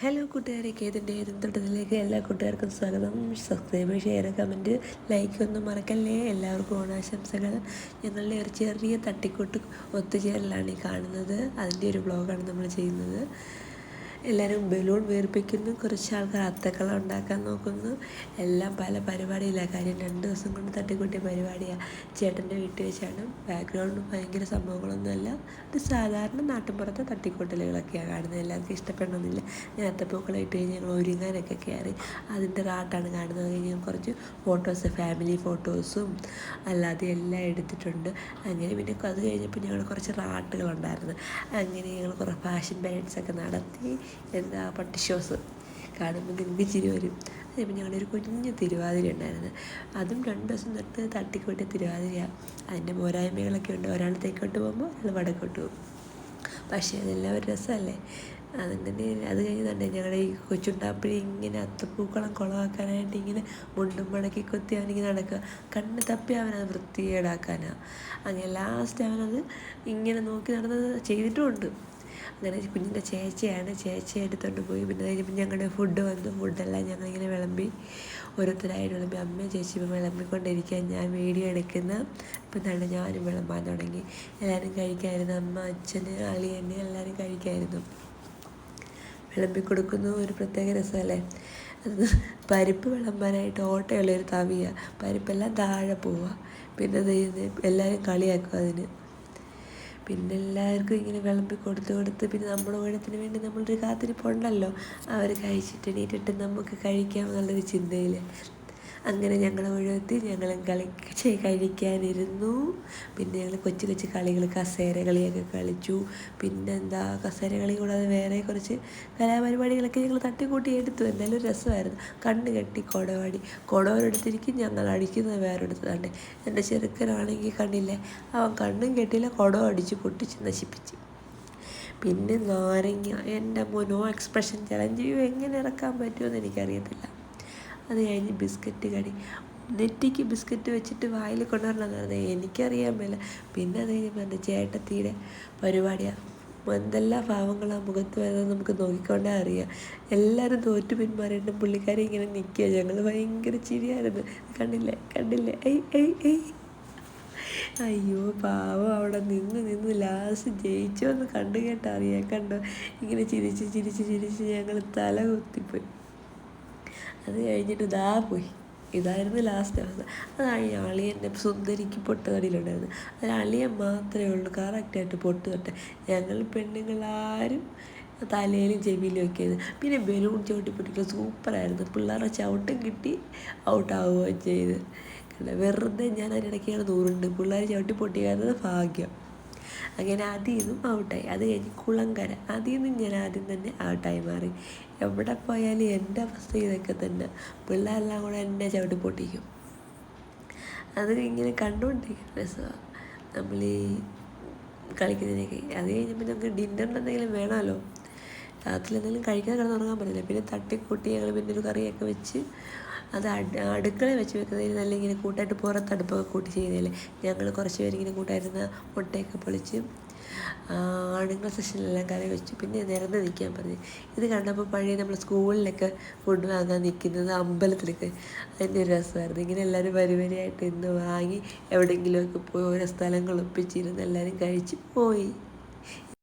Hello കൂട്ടുകാരെ. കേതിന്റെ ഏതും തൊട്ടത്തിലേക്ക് എല്ലാ കൂട്ടുകാർക്കും സ്വാഗതം. സബ്സ്ക്രൈബ് ഷെയർ കമന്റ് ലൈക്ക് ഒന്നും മറക്കല്ലേ? എല്ലാവർക്കും ഓണാശംസകൾ. ഞങ്ങളുടെ ഒരു ചെറിയ തട്ടിക്കൂട്ട് ഒത്തുചേരലാണ് ഈ കാണുന്നത്. അതിന്റെ ഒരു ബ്ലോഗാണ് നമ്മൾ ചെയ്യുന്നത്. എല്ലാവരും ബലൂൺ വീർപ്പിക്കുന്നു. കുറച്ച് ആൾക്കാർ അത്തക്കളം ഉണ്ടാക്കാൻ നോക്കുന്നു. എല്ലാം പല പരിപാടിയിലാണ് കാര്യം രണ്ട് ദിവസം കൊണ്ട് തട്ടിക്കൂട്ടിയ പരിപാടിയാണ് ചേട്ടന്റെ വീട്ടിൽ വെച്ചാണ്. ബാക്ക്ഗ്രൗണ്ട് ഭയങ്കര സംഭവങ്ങളൊന്നുമല്ല. ഇത് സാധാരണ നാട്ടിൻപുറത്തെ തട്ടിക്കൂട്ടലുകളൊക്കെയാണ് കാണുന്നത്. എല്ലാവർക്കും ഇഷ്ടപ്പെടണമെന്നില്ല. ഞാൻ അത്തപ്പൂക്കളം ഇട്ട് കഴിഞ്ഞ് ഞങ്ങൾ ഒരുങ്ങാനൊക്കെ കയറി. അതിന്റെ റാട്ടാണ് കാണുന്നത്. കഴിഞ്ഞ് കുറച്ച് ഫോട്ടോസ് ഫാമിലി ഫോട്ടോസും അല്ലാതെ എല്ലാം എടുത്തിട്ടുണ്ട്. അങ്ങനെ പിന്നെ അത് കഴിഞ്ഞപ്പോൾ ഞങ്ങൾ കുറച്ച് റാട്ടുകളുണ്ടായിരുന്നു. അങ്ങനെ ഞങ്ങൾ കുറേ ഫാഷൻ പാരൻസൊക്കെ നടത്തി. എന്താ പട്ടി ഷോസ് കാണുമ്പോൾ നിങ്ങൾക്ക് ചിരി വരും. അതേപോലെ ഞങ്ങളുടെ ഒരു കുഞ്ഞു തിരുവാതിര ഉണ്ടായിരുന്നു. അതും രണ്ട് ദിവസം തൊട്ട് തട്ടിക്കോട്ടെ തിരുവാതിരയാണ് അതിന്റെ പോരായ്മകളൊക്കെ ഉണ്ട്. ഒരാൾ തേക്കോട്ട് പോകുമ്പോൾ ഒരാൾ വടക്കോട്ട് പോകും. പക്ഷേ അതെല്ലാം ഒരു രസമല്ലേ? അതിങ്ങനെ അത് കഴിഞ്ഞ് തന്നെ ഞങ്ങളുടെ ഈ കൊച്ചുണ്ടാപ്പിഴി ഇങ്ങനെ അത്തപ്പൂക്കളം കുളമാക്കാനായിട്ട് ഇങ്ങനെ മുണ്ടും മടക്കി കൊത്തി അവനിങ്ങനെ നടക്കുക. കണ്ണ് തപ്പി അവനത് വൃത്തികേടാക്കാനാണ് അങ്ങനെ ലാസ്റ്റ് അവനത് ഇങ്ങനെ നോക്കി നടന്നത് ചെയ്തിട്ടുമുണ്ട്. അങ്ങനെ കുഞ്ഞിന്റെ ചേച്ചിയാണ്. ചേച്ചി എടുത്തുകൊണ്ട് പോയി. പിന്നെ കഴിഞ്ഞപ്പോൾ ഞങ്ങളുടെ ഫുഡ് വന്നു. ഫുഡെല്ലാം ഞങ്ങളിങ്ങനെ വിളമ്പി ഓരോരുത്തരായിട്ട് വിളമ്പി. അമ്മയും ചേച്ചിയും വിളമ്പിക്കൊണ്ടിരിക്കാൻ ഞാൻ വീഡിയോ എടുക്കുന്ന. ഇപ്പം തന്നെ ഞാനും വിളമ്പാൻ തുടങ്ങി. എല്ലാവരും കഴിക്കായിരുന്നു. അമ്മ അച്ഛന് എന്നെ എല്ലാവരും കഴിക്കായിരുന്നു. വിളമ്പി കൊടുക്കുന്നു. ഒരു പ്രത്യേക രസമല്ലേ? അത് പരിപ്പ് വിളമ്പാനായിട്ട് ഓട്ടയുള്ളൊരു തവിയാണ് പരിപ്പെല്ലാം താഴെ പോവുക പിന്നെ എല്ലാവരും കളിയാക്കും അതിന്. പിന്നെ എല്ലാവർക്കും ഇങ്ങനെ വിളമ്പി കൊടുത്ത് കൊടുത്ത് പിന്നെ നമ്മുടെ ഓണത്തിന് വേണ്ടി നമ്മളൊരു കാത്തിരിപ്പുണ്ടല്ലോ. അവർ കഴിച്ചിട്ട് എണീറ്റിട്ട് നമുക്ക് കഴിക്കാം എന്നുള്ളൊരു ചിന്തയിൽ അങ്ങനെ ഞങ്ങൾ ഒഴുത്തി ഞങ്ങളും കളി കഴിക്കാനിരുന്നു. പിന്നെ ഞങ്ങൾ കൊച്ചു കൊച്ചു കളികൾ കസേര കളിയൊക്കെ കളിച്ചു. പിന്നെന്താ കസേര കളി കൂടാതെ വേറെ കുറച്ച് കലാപരിപാടികളൊക്കെ ഞങ്ങൾ തട്ടിക്കൂട്ടി എടുത്തു. എന്തായാലും രസമായിരുന്നു. കണ്ണ് കെട്ടി കുടവാടി. കുടവരെടുത്തിരിക്കും ഞങ്ങൾ അടിക്കുന്നത് വേറെടുത്തതാണ്ട് എന്റെ ചെറുക്കനാണെങ്കിൽ കണ്ടില്ലേ അവൻ കണ്ണും കെട്ടില്ല കുടം അടിച്ച് പൊട്ടിച്ച് നശിപ്പിച്ച്. പിന്നെ നാരങ്ങ എന്റെ മോനോ എക്സ്പ്രഷൻ ചലഞ്ച് എങ്ങനെ ഇറക്കാൻ പറ്റുമെന്ന് എനിക്കറിയത്തില്ല. അത് കഴിഞ്ഞ് ബിസ്ക്കറ്റ് കടി. നെറ്റിക്ക് ബിസ്ക്കറ്റ് വെച്ചിട്ട് വായിൽ കൊണ്ടുവരണമെന്നാണ് എനിക്കറിയാൻ മേല. പിന്നെ അത് കഴിഞ്ഞപ്പോൾ എന്റെ ചേട്ടത്തിയുടെ പരിപാടിയാണ് എന്തെല്ലാം ഭാവങ്ങളാണ് മുഖത്ത് വരുന്നത് നമുക്ക് നോക്കിക്കൊണ്ടേ അറിയാം. എല്ലാവരും തോറ്റു പിന്മാറിയിട്ട് പുള്ളിക്കാരി ഇങ്ങനെ നിൽക്കുക ഞങ്ങൾ ഭയങ്കര ചിരിയായിരുന്നു. കണ്ടില്ലേ? കണ്ടില്ലേ? ഐ ഐ ഐ. അയ്യോ പാവം അവിടെ നിന്ന് നിന്ന് ലാസ്റ്റ് ജയിച്ചോ എന്ന് കണ്ടു കേട്ടറിയാം. കണ്ടോ? ഇങ്ങനെ ചിരിച്ച് ചിരിച്ച് ചിരിച്ച് ഞങ്ങൾ തല കുത്തിപ്പോയി. അത് കഴിഞ്ഞിട്ട് ഇതാ പോയി. ഇതായിരുന്നു ലാസ്റ്റ് അവസ്ഥ. അതാണ് അളിയന്റെ സുന്ദരിക്ക് പൊട്ട് കടിയിലുണ്ടായിരുന്നു അതിൽ അളിയൻ മാത്രമേ ഉള്ളൂ. കറക്റ്റായിട്ട് പൊട്ട് തൊട്ടെ. ഞങ്ങൾ പെണ്ണുങ്ങളാരും തലയിലും ചെവിയിലും ഒക്കെ ആയിരുന്നു. പിന്നെ ബലൂൺ ചവിട്ടി സൂപ്പറായിരുന്നു പിള്ളേരുടെ ചവിട്ടും കിട്ടി ഔട്ടാവുകയും ചെയ്ത്. വെറുതെ ഞാൻ അതിനിടയ്ക്കാണ് നൂറുണ്ട്. പിള്ളേർ ചവിട്ടി പൊട്ടിക്കാത്തത് ഭാഗ്യം. അങ്ങനെ അതിൽ നിന്നും ഔട്ടായി അത് കഴിഞ്ഞ് കുളങ്കര. അതിൽ നിന്നും ഞാൻ ആദ്യം തന്നെ ഔട്ടായി മാറി. എവിടെ പോയാലും എന്റെ അവസ്ഥ ഇതൊക്കെ തന്നെ. പിള്ളേരെല്ലാം കൂടെ എന്നെ ചവിട്ടി പൊട്ടിക്കും. അത് ഇങ്ങനെ കണ്ടുകൊണ്ടിരിക്കുന്ന രസമാണ് നമ്മൾ ഈ കളിക്കുന്നതിനൊക്കെ. അത് കഴിഞ്ഞപ്പോൾ നമുക്ക് ഡിന്നറിന് എന്തെങ്കിലും വേണമല്ലോ? രാത്രി എന്തെങ്കിലും കഴിക്കാൻ കിടന്നുറങ്ങാൻ പറ്റില്ല. പിന്നെ തട്ടിക്കൂട്ടി ഞങ്ങൾ പിന്നെ ഒരു കറിയൊക്കെ വെച്ച് അത് അടുക്കള വെച്ച് വെക്കുന്നതിന് നല്ല ഇങ്ങനെ കൂട്ടായിട്ട് പുറത്ത് അടുപ്പൊക്കെ കൂട്ടി ചെയ്യുന്നതല്ലേ. ഞങ്ങൾ കുറച്ച് പേരിങ്ങനെ കൂട്ടായിരുന്ന മുട്ടയൊക്കെ പൊളിച്ച് ആണുങ്ങൾ സെഷനിലെല്ലാം കറി വെച്ചു പിന്നെ നിരന്ന് നിൽക്കാൻ പറഞ്ഞു. ഇത് കണ്ടപ്പോൾ പഴയ നമ്മൾ സ്കൂളിലൊക്കെ ഫുഡ് വാങ്ങാൻ നിൽക്കുന്നത് അമ്പലത്തിലേക്ക്. അതിന്റെ ഒരു രസമായിരുന്നു. ഇങ്ങനെ എല്ലാവരും വരിവരിയായിട്ട് ഇന്ന് വാങ്ങി എവിടെയെങ്കിലുമൊക്കെ പോയി ഓരോ സ്ഥലങ്ങൾ ഒപ്പിച്ചിരുന്ന് എല്ലാവരും കഴിച്ച് പോയി.